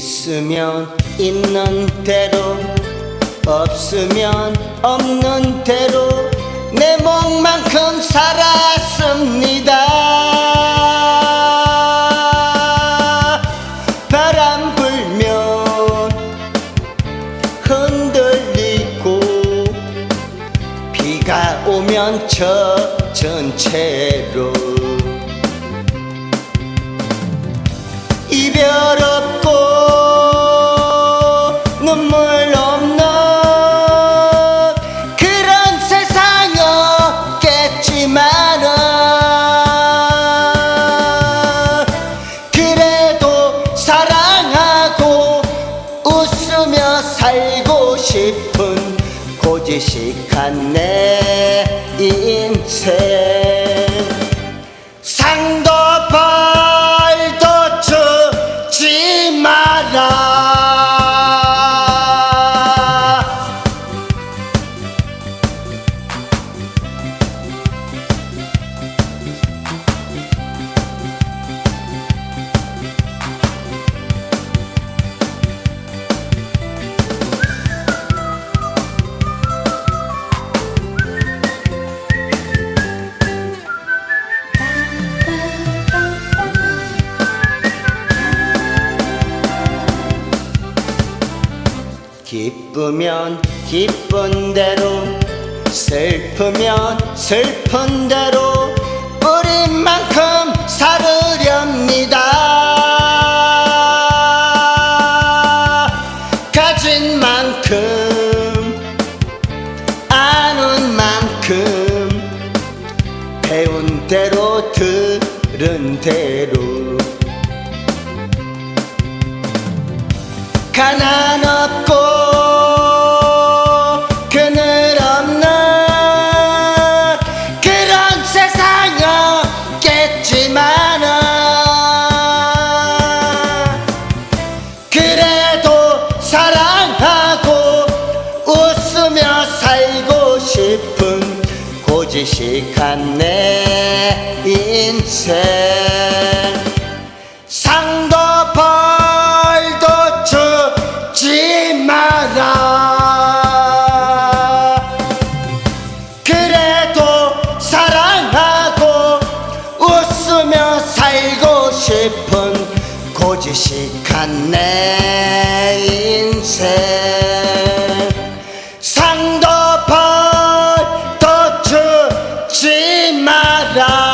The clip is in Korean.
있으면 있는 대로 없으면 없는 대로 내 몸만큼 살았습니다. 바람 불면 흔들리고 비가 오면 젖은 채로 눈물 없는 그런 세상 없겠지만은 그래도 사랑하고 웃으며 살고 싶은 고지식한 내 인생 기쁘면 기쁜 대로 슬프면 슬픈 대로 우리만큼 살으렵니다. 가진 만큼 아는 만큼 배운 대로 들은 대로. 가난 없고 고지식한 내 인생. 상도 벌도 주지 마라. 그래도 사랑하고 웃으며 살고 싶은 고지식한 내 인생 da